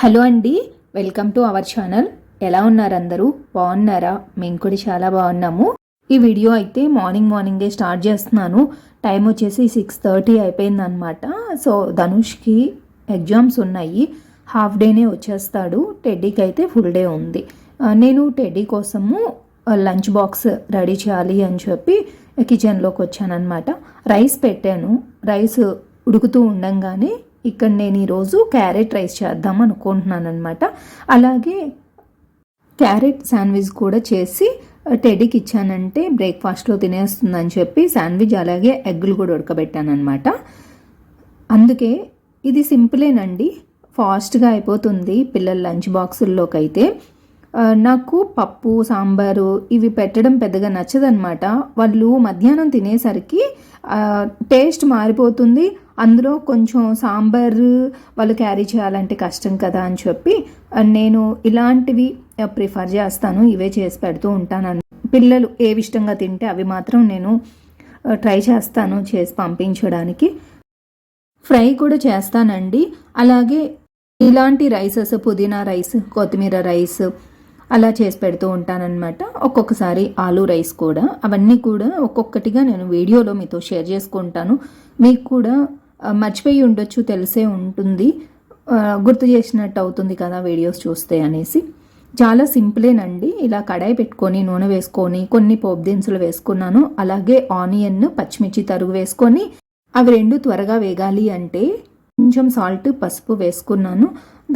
Hello అండి welcome to our channel. ఎలా ఉన్నారు అందరూ? బాగున్నారా? మేము కూడా చాలా బాగున్నాము. ఈ వీడియో అయితే మార్నింగ్ మార్నింగే స్టార్ట్ చేస్తున్నాను. టైం వచ్చేసి సిక్స్ థర్టీ అయిపోయిందనమాట సో ధనుష్కి ఎగ్జామ్స్ ఉన్నాయి. హాఫ్ డేనే వచ్చేస్తాడు. టెడ్డీకి అయితే ఫుల్ డే ఉంది. నేను టెడ్డీ కోసము లంచ్ బాక్స్ రెడీ చేయాలి అని చెప్పి కిచెన్లోకి వచ్చానమాట రైస్ పెట్టాను. రైస్ ఉడుకుతూ ఉండంగానే ఇక్కడ నేను ఈరోజు క్యారెట్ రైస్ చేద్దాం అనుకుంటున్నాను అనమాట అలాగే క్యారెట్ శాండ్విచ్ కూడా చేసి టెడీకి ఇచ్చానంటే బ్రేక్ఫాస్ట్లో తినేస్తుందని చెప్పి శాండ్విచ్ అలాగే ఎగ్గులు కూడా ఉడకబెట్టాను అనమాట అందుకే ఇది సింపులేనండి. ఫాస్ట్గా అయిపోతుంది పిల్లల లంచ్ బాక్సుల్లోకి అయితే నాకు పప్పు సాంబారు ఇవి పెట్టడం పెద్దగా నచ్చదనమాట వాళ్ళు మధ్యాహ్నం తినేసరికి టేస్ట్ మారిపోతుంది. అందులో కొంచెం సాంబారు వాళ్ళు క్యారీ చేయాలంటే కష్టం కదా అని చెప్పి నేను ఇలాంటివి ప్రిఫర్ చేస్తాను. ఇవే చేసి పెడుతూ ఉంటాను పిల్లలు ఏవి ఇష్టంగా తింటే అవి మాత్రం నేను ట్రై చేస్తాను చేసి పంపించడానికి. ఫ్రై కూడా చేస్తానండి. అలాగే ఇలాంటి రైసెస్ పుదీనా రైస్ కొత్తిమీర రైస్ అలా చేసి పెడుతూ ఉంటానన్నమాట. ఒక్కొక్కసారి ఆలూ రైస్ కూడా అవన్నీ కూడా ఒక్కొక్కటిగా నేను వీడియోలో మీతో షేర్ చేసుకుంటాను. మీకు కూడా మర్చిపోయి ఉండొచ్చు తెలిసే ఉంటుంది. గుర్తు చేసినట్టు అవుతుంది కదా వీడియోస్ చూస్తే అనేసి. చాలా సింపులేనండి. ఇలా కడాయి పెట్టుకొని నూనె వేసుకొని కొన్ని పోపు దినుసులు వేసుకున్నాను. అలాగే ఆనియన్ పచ్చిమిర్చి తరుగు వేసుకొని అవి రెండు త్వరగా వేగాలి అంటే కొంచెం సాల్ట్ పసుపు వేసుకున్నాను.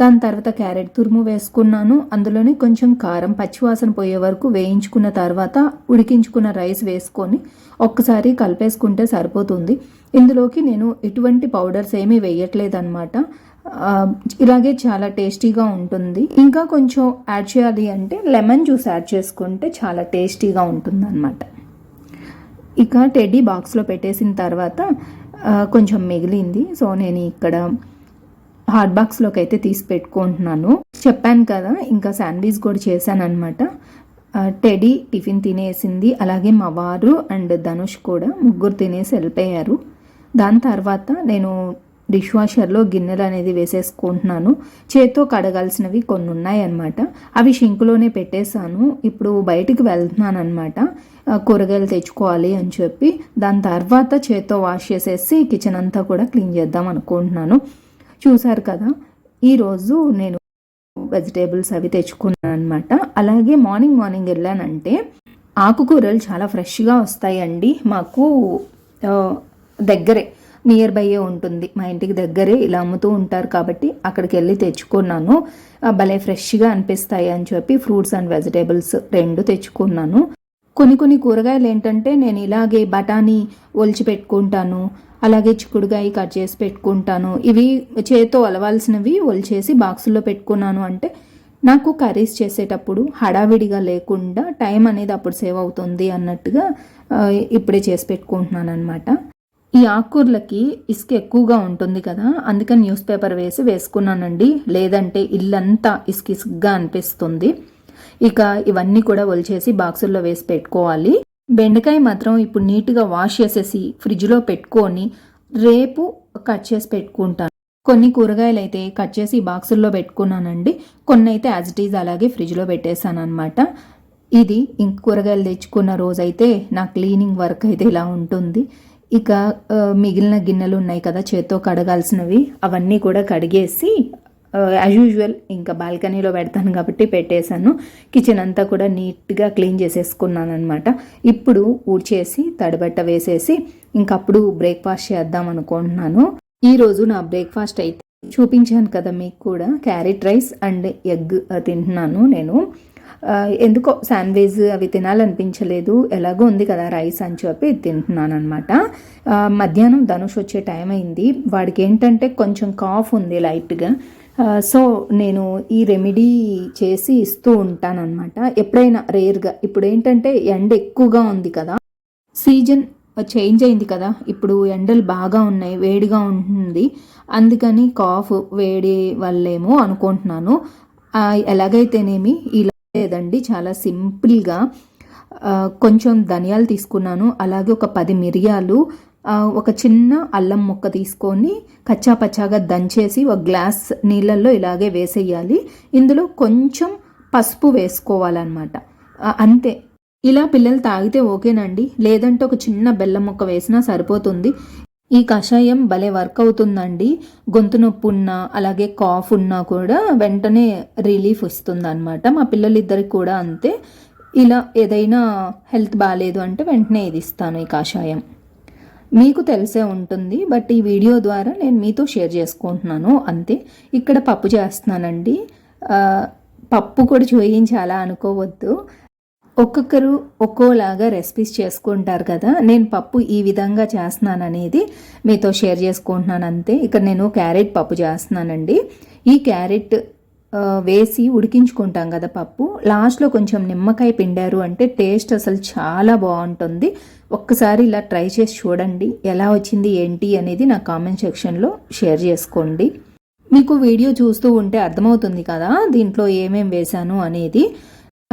దాని తర్వాత క్యారెట్ తురుము వేసుకున్నాను. అందులోనే కొంచెం కారం పచ్చివాసన పోయే వరకు వేయించుకున్న తర్వాత ఉడికించుకున్న రైస్ వేసుకొని ఒక్కసారి కలిపేసుకుంటే సరిపోతుంది. ఇందులోకి నేను ఎటువంటి పౌడర్స్ ఏమీ వేయట్లేదు అనమాట ఇలాగే చాలా టేస్టీగా ఉంటుంది. ఇంకా కొంచెం యాడ్ చేయాలి అంటే లెమన్ జ్యూస్ యాడ్ చేసుకుంటే చాలా టేస్టీగా ఉంటుంది ఇక టెడ్డీ బాక్స్లో పెట్టేసిన తర్వాత కొంచెం మిగిలింది. సో నేను ఇక్కడ హాట్ బాక్స్లోకి అయితే తీసి పెట్టుకుంటున్నాను. చెప్పాను కదా ఇంకా శాండ్విచ్ కూడా చేశాను అనమాట టెడీ టిఫిన్ తినేసింది. అలాగే మా వారు అండ్ ధనుష్ కూడా ముగ్గురు తినేసి వెళ్ళిపోయారు. దాని తర్వాత నేను డిష్ వాషర్లో గిన్నెలు అనేది వేసేసుకుంటున్నాను. చేత్తో కడగాల్సినవి కొన్ని ఉన్నాయన్నమాట అవి షింకులోనే పెట్టేశాను. ఇప్పుడు బయటికి వెళ్తున్నాను అనమాట కూరగాయలు తెచ్చుకోవాలి అని చెప్పి. దాని తర్వాత చేత్తో వాష్ చేసేసి కిచెన్ అంతా కూడా క్లీన్ చేద్దాం అనుకుంటున్నాను. చూసారు కదా ఈరోజు నేను వెజిటేబుల్స్ అవి తెచ్చుకున్నాను అనమాట అలాగే మార్నింగ్ మార్నింగ్ వెళ్ళానంటే ఆకుకూరలు చాలా ఫ్రెష్గా వస్తాయండి. మాకు దగ్గరే నియర్ బైయే ఉంటుంది. మా ఇంటికి దగ్గరే ఇలా అమ్ముతూ ఉంటారు కాబట్టి అక్కడికి వెళ్ళి తెచ్చుకున్నాను భలే ఫ్రెష్గా అనిపిస్తాయి అని చెప్పి ఫ్రూట్స్ అండ్ వెజిటేబుల్స్ రెండు తెచ్చుకున్నాను. కొన్ని కొన్ని కూరగాయలు ఏంటంటే నేను ఇలాగే బఠానీ ఒలిచి పెట్టుకుంటాను అలాగే చిక్కుడుగాయ కట్ చేసి పెట్టుకుంటాను. ఇవి చేతితో అలవాల్సినవి ఒలిచేసి బాక్సుల్లో పెట్టుకున్నాను అంటే నాకు కర్రీస్ చేసేటప్పుడు హడావిడిగా లేకుండా టైం అనేది అప్పుడు సేవ్ అవుతుంది అన్నట్టుగా ఇప్పుడే చేసి పెట్టుకుంటున్నాను అనమాట ఈ ఆకుకూరలకి ఇసుక ఎక్కువగా ఉంటుంది కదా అందుకని న్యూస్ పేపర్ వేసి వేసుకున్నానండి. లేదంటే ఇల్లంతా ఇసుక ఇసుకగా అనిపిస్తుంది. ఇక ఇవన్నీ కూడా ఒలిచేసి బాక్సుల్లో వేసి పెట్టుకోవాలి. బెండకాయ మాత్రం ఇప్పుడు నీట్గా వాష్ చేసేసి ఫ్రిడ్జ్లో పెట్టుకొని రేపు కట్ చేసి పెట్టుకుంటాను కొన్ని కూరగాయలు అయితే కట్ చేసి బాక్సుల్లో పెట్టుకున్నానండి. కొన్ని అయితే యాజ్ ఇట్ ఈజ్ అలాగే ఫ్రిడ్జ్లో పెట్టేశాను అనమాట ఇది ఇంక కూరగాయలు తెచ్చుకున్న రోజైతే నా క్లీనింగ్ వర్క్ అయితే ఇలా ఉంటుంది. ఇక మిగిలిన గిన్నెలు ఉన్నాయి కదా చేత్తో కడగాల్సినవి అవన్నీ కూడా కడిగేసి యాజ్ యూజువల్ ఇంకా బాల్కనీలో పెడతాను కాబట్టి పెట్టేశాను. కిచెన్ అంతా కూడా నీట్గా క్లీన్ చేసేసుకున్నాను అనమాట ఇప్పుడు ఊడ్చేసి తడిబట్ట వేసేసి ఇంకప్పుడు బ్రేక్ఫాస్ట్ చేద్దాం అనుకుంటున్నాను. ఈరోజు నా బ్రేక్ఫాస్ట్ అయితే చూపించాను కదా మీకు కూడా క్యారెట్ రైస్ అండ్ ఎగ్ తింటున్నాను నేను. ఎందుకో శాండ్విచ్ అవి తినాలనిపించలేదు. ఎలాగో ఉంది కదా రైస్ అని చెప్పి తింటున్నాను అనమాట మధ్యాహ్నం ధనుష్ వచ్చే టైం అయింది. వాడికి ఏంటంటే కొంచెం కాఫ్ ఉంది లైట్గా. సో నేను ఈ రెమెడీ చేసి ఇస్తూ ఉంటానన్నమాట. ఎప్పుడైనా రేర్గా. ఇప్పుడు ఏంటంటే ఎండ ఎక్కువగా ఉంది కదా. సీజన్ చేంజ్ అయింది కదా. ఇప్పుడు ఎండలు బాగా ఉన్నాయి వేడిగా ఉంటుంది. అందుకని కాఫ్ వేడి వల్లేమో అనుకుంటున్నాను. ఎలాగైతేనేమి ఇలా లేదండి చాలా సింపుల్గా. కొంచెం ధనియాలు తీసుకున్నాను అలాగే ఒక పది మిరియాలు ఒక చిన్న అల్లం ముక్క తీసుకొని కచ్చా పచ్చాగా దంచేసి ఒక గ్లాస్ నీళ్ళల్లో ఇలాగే వేసేయాలి. ఇందులో కొంచెం పసుపు వేసుకోవాలన్నమాట. అంతే. ఇలా పిల్లలు తాగితే ఓకేనండి. లేదంటే ఒక చిన్న బెల్లం ముక్క వేసినా సరిపోతుంది. ఈ కషాయం భలే వర్క్ అవుతుందండి. గొంతు నొప్పి ఉన్నా అలాగే కాఫ్ ఉన్నా కూడా వెంటనే రిలీఫ్ వస్తుంది అనమాట మా పిల్లలిద్దరికి కూడా అంతే. ఇలా ఏదైనా హెల్త్ బాగాలేదు అంటే వెంటనే ఇది ఇస్తాను ఈ కషాయం. మీకు తెలిసే ఉంటుంది బట్ ఈ వీడియో ద్వారా నేను మీతో షేర్ చేసుకుంటున్నాను. అంతే. ఇక్కడ పప్పు చేస్తున్నానండి. పప్పు కూడా చూయించాలా అనుకోవద్దు. ఒక్కొక్కరు ఒక్కోలాగా రెసిపీస్ చేసుకుంటారు కదా. నేను పప్పు ఈ విధంగా చేస్తున్నాను అనేది మీతో షేర్ చేసుకుంటున్నాను అంతే. ఇక్కడ నేను క్యారెట్ పప్పు చేస్తున్నానండి. ఈ క్యారెట్ వేసి ఉడికించుకుంటాం కదా పప్పు. లాస్ట్లో కొంచెం నిమ్మకాయ పిండారు అంటే టేస్ట్ అసలు చాలా బాగుంటుంది. ఒక్కసారి ఇలా ట్రై చేసి చూడండి ఎలా వచ్చింది ఏంటి అనేది నా కామెంట్ సెక్షన్లో షేర్ చేసుకోండి. మీకు వీడియో చూస్తూ ఉంటే అర్థమవుతుంది కదా దీంట్లో ఏమేం వేశాను అనేది.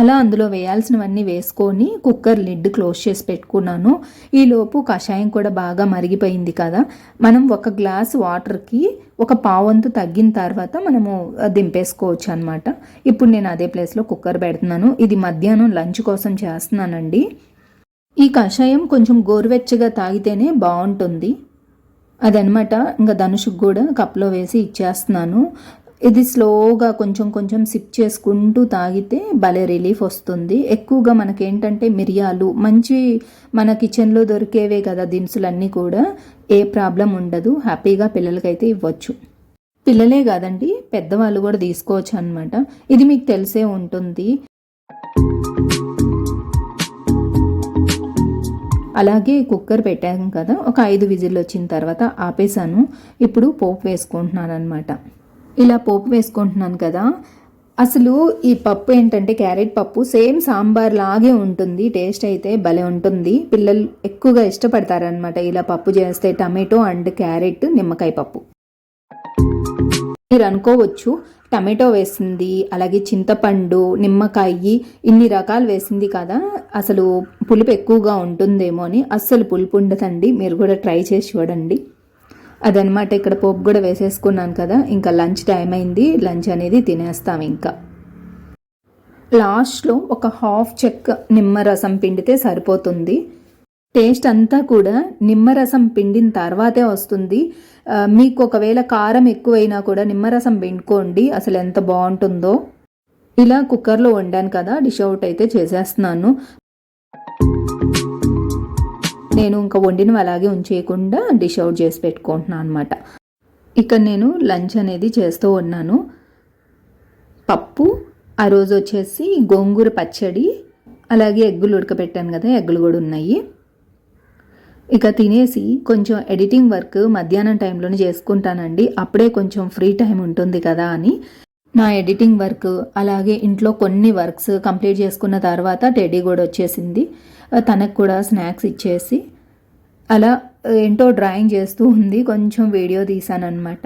అలా అందులో వేయాల్సినవన్నీ వేసుకొని కుక్కర్ లిడ్ క్లోజ్ చేసి పెట్టుకున్నాను. ఈలోపు కషాయం కూడా బాగా మరిగిపోయింది కదా. మనం ఒక గ్లాస్ వాటర్కి ఒక పావంతు తగ్గిన తర్వాత మనము దింపేసుకోవచ్చు అనమాట ఇప్పుడు నేను అదే ప్లేస్లో కుక్కర్ పెడుతున్నాను. ఇది మధ్యాహ్నం లంచ్ కోసం చేస్తున్నానండి. ఈ కషాయం కొంచెం గోరువెచ్చగా తాగితేనే బాగుంటుంది. అదనమాట ఇంకా ధనుషుకు కూడా కప్లో వేసి ఇచ్చేస్తున్నాను. ఇది స్లోగా కొంచెం కొంచెం సిప్ చేసుకుంటూ తాగితే భలే రిలీఫ్ వస్తుంది. ఎక్కువగా మనకేంటంటే మిరియాలు మంచి మన కిచెన్లో దొరికేవే కదా దినుసులన్నీ కూడా ఏ ప్రాబ్లం ఉండదు. హ్యాపీగా పిల్లలకైతే ఇవ్వచ్చు. పిల్లలే కాదండి పెద్దవాళ్ళు కూడా తీసుకోవచ్చు అనమాట ఇది మీకు తెలిసే ఉంటుంది. అలాగే కుక్కర్ పెట్టాను కదా ఒక ఐదు విజిల్ వచ్చిన తర్వాత ఆపేసాను ఇప్పుడు పోపు వేసుకుంటున్నాను అనమాట ఇలా పోపు వేసుకుంటున్నాను కదా. అసలు ఈ పప్పు ఏంటంటే క్యారెట్ పప్పు సేమ్ సాంబార్ లాగే ఉంటుంది. టేస్ట్ అయితే భలే ఉంటుంది. పిల్లలు ఎక్కువగా ఇష్టపడతారనమాట ఇలా పప్పు చేస్తే టమాటో అండ్ క్యారెట్ నిమ్మకాయ పప్పు. మీరు అనుకోవచ్చు టమాటో వేసింది అలాగే చింతపండు నిమ్మకాయ ఇన్ని రకాలు వేసింది కదా. అసలు పులుపు ఎక్కువగా ఉంటుందేమో అని అస్సలు పులుపు ఉండదండి. మీరు కూడా ట్రై చేసి చూడండి. అదనమాట ఇక్కడ పోపు కూడా వేసేసుకున్నాను కదా ఇంకా లంచ్ టైం అయింది లంచ్ అనేది తినేస్తాం ఇంకా. లాస్ట్లో ఒక హాఫ్ చెక్ నిమ్మరసం పిండితే సరిపోతుంది. టేస్ట్ అంతా కూడా నిమ్మరసం పిండిన తర్వాతే వస్తుంది. మీకు ఒకవేళ కారం ఎక్కువైనా కూడా నిమ్మరసం పిండుకోండి అసలు ఎంత బాగుంటుందో. ఇలా కుక్కర్లో వండాను కదా డిష్ అవుట్ అయితే చేసేస్తున్నాను. నేను ఇంకా వండినవి అలాగే ఉంచేయకుండా డిష్ అవుట్ చేసి పెట్టుకుంటున్నాను అనమాట ఇక్కడ నేను లంచ్ అనేది చేస్తూ ఉన్నాను. పప్పు ఆ రోజు వచ్చేసి గోంగూర పచ్చడి అలాగే ఎగ్గులు ఉడకబెట్టాను కదా ఎగ్గులు కూడా ఉన్నాయి. ఇక తినేసి కొంచెం ఎడిటింగ్ వర్క్ మధ్యాహ్నం టైంలోనే చేసుకుంటానండి. అప్పుడే కొంచెం ఫ్రీ టైం ఉంటుంది కదా అని. నా ఎడిటింగ్ వర్క్ అలాగే ఇంట్లో కొన్ని వర్క్స్ కంప్లీట్ చేసుకున్న తర్వాత టెడీ కూడా వచ్చేసింది. తనకు కూడా స్నాక్స్ ఇచ్చేసి అలా ఏంటో డ్రాయింగ్ చేస్తూ ఉంది. కొంచెం వీడియో తీసానమాట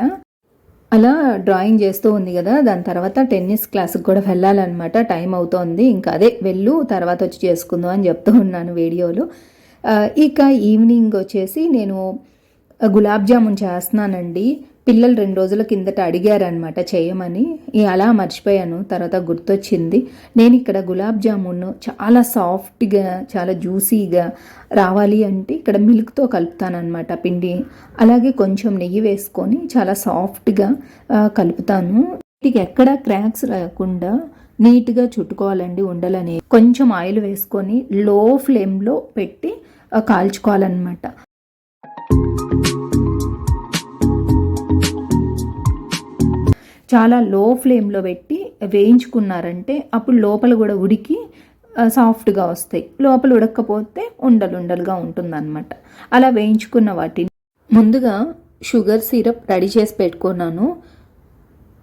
అలా డ్రాయింగ్ చేస్తూ ఉంది కదా. దాని తర్వాత టెన్నిస్ క్లాస్కి కూడా వెళ్ళాలన్నమాట. టైం అవుతోంది. ఇంకా అదే వెళ్ళు తర్వాత వచ్చి చేసుకుందాం అని చెప్తూ ఉన్నాను వీడియోలో. ఇక ఈవినింగ్ వచ్చేసి నేను గులాబ్ జామున్ చేస్తున్నానండి. పిల్లలు రెండు రోజుల కిందట అడిగారనమాట చేయమని అలా మర్చిపోయాను తర్వాత గుర్తొచ్చింది నేను ఇక్కడ గులాబ్ జామున్ చాలా సాఫ్ట్గా చాలా జ్యూసీగా రావాలి అంటే ఇక్కడ మిల్క్తో కలుపుతానమాట పిండి. అలాగే కొంచెం నెయ్యి వేసుకొని చాలా సాఫ్ట్గా కలుపుతాను. వీటికి ఎక్కడ క్రాక్స్ రాకుండా నీట్గా చుట్టుకోవాలండి ఉండలని కొంచెం ఆయిల్ వేసుకొని లో ఫ్లేమ్లో పెట్టి కాల్చుకోవాలన్నమాట. చాలా లో ఫ్లేమ్లో పెట్టి వేయించుకున్నారంటే అప్పుడు లోపల కూడా ఉడికి సాఫ్ట్గా వస్తాయి. లోపల ఉడకపోతే ఉండలు ఉండలుగా ఉంటుందన్నమాట. అలా వేయించుకున్న వాటిని ముందుగా షుగర్ సిరప్ రెడీ చేసి పెట్టుకున్నాను.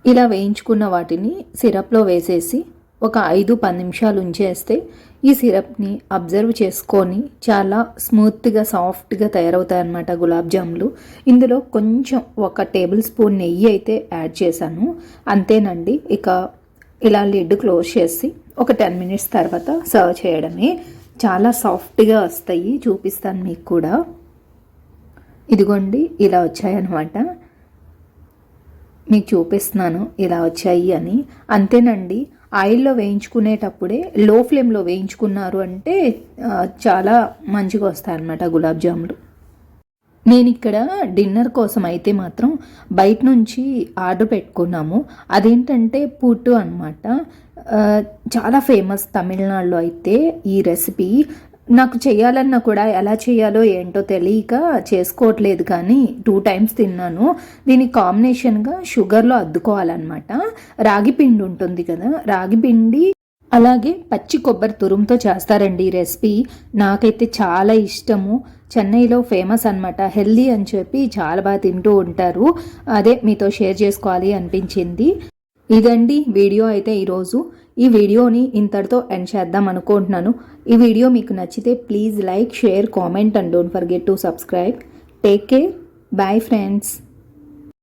ఇలా వేయించుకున్న వాటిని సిరప్లో వేసేసి ఒక ఐదు పది నిమిషాలు ఉంచేస్తే ఈ సిరప్ని అబ్జర్వ్ చేసుకొని చాలా స్మూత్గా సాఫ్ట్గా తయారవుతాయి అన్నమాట గులాబ్ జాములు. ఇందులో కొంచెం ఒక టేబుల్ స్పూన్ నెయ్యి అయితే యాడ్ చేశాను. అంతేనండి ఇక ఇలా లిడ్ క్లోజ్ చేసి ఒక టెన్ మినిట్స్ తర్వాత సర్వ్ చేయడమే. చాలా సాఫ్ట్గా వస్తాయి చూపిస్తాను మీకు కూడా. ఇదిగోండి ఇలా వచ్చాయన్నమాట. మీకు చూపిస్తున్నాను ఇలా వచ్చాయి అని. అంతేనండి ఆయిల్లో వేయించుకునేటప్పుడే లో ఫ్లేమ్లో వేయించుకున్నారు అంటే చాలా మంచిగా వస్తాయి అన్నమాట గులాబ్ జాములు. నేను ఇక్కడ డిన్నర్ కోసం అయితే మాత్రం బయట నుంచి ఆర్డర్ పెట్టుకున్నాము. అదేంటంటే పుట్టు అనమాట చాలా ఫేమస్ తమిళనాడులో అయితే ఈ రెసిపీ. నాకు చేయాలన్నా కూడా ఎలా చేయాలో ఏంటో తెలియక చేసుకోవట్లేదు కానీ టూ టైమ్స్ తిన్నాను. దీని కాంబినేషన్గా షుగర్లో అద్దుకోవాలన్నమాట. రాగి పిండి ఉంటుంది కదా రాగి పిండి అలాగే పచ్చి కొబ్బరి తురుముతో చేస్తారండి ఈ రెసిపీ. నాకైతే చాలా ఇష్టము. చెన్నైలో ఫేమస్ అన్నమాట. హెల్దీ అని చెప్పి చాలా బాగా తింటూ ఉంటారు. అదే మీతో షేర్ చేసుకోవాలి అనిపించింది. ఇదండి వీడియో అయితే ఈరోజు. ఈ వీడియోని ఇంతటితో ఎండ్ చేద్దాం అనుకుంటున్నాను. ఈ వీడియో మీకు నచ్చితే please like share comment and don't forget to subscribe take care bye friends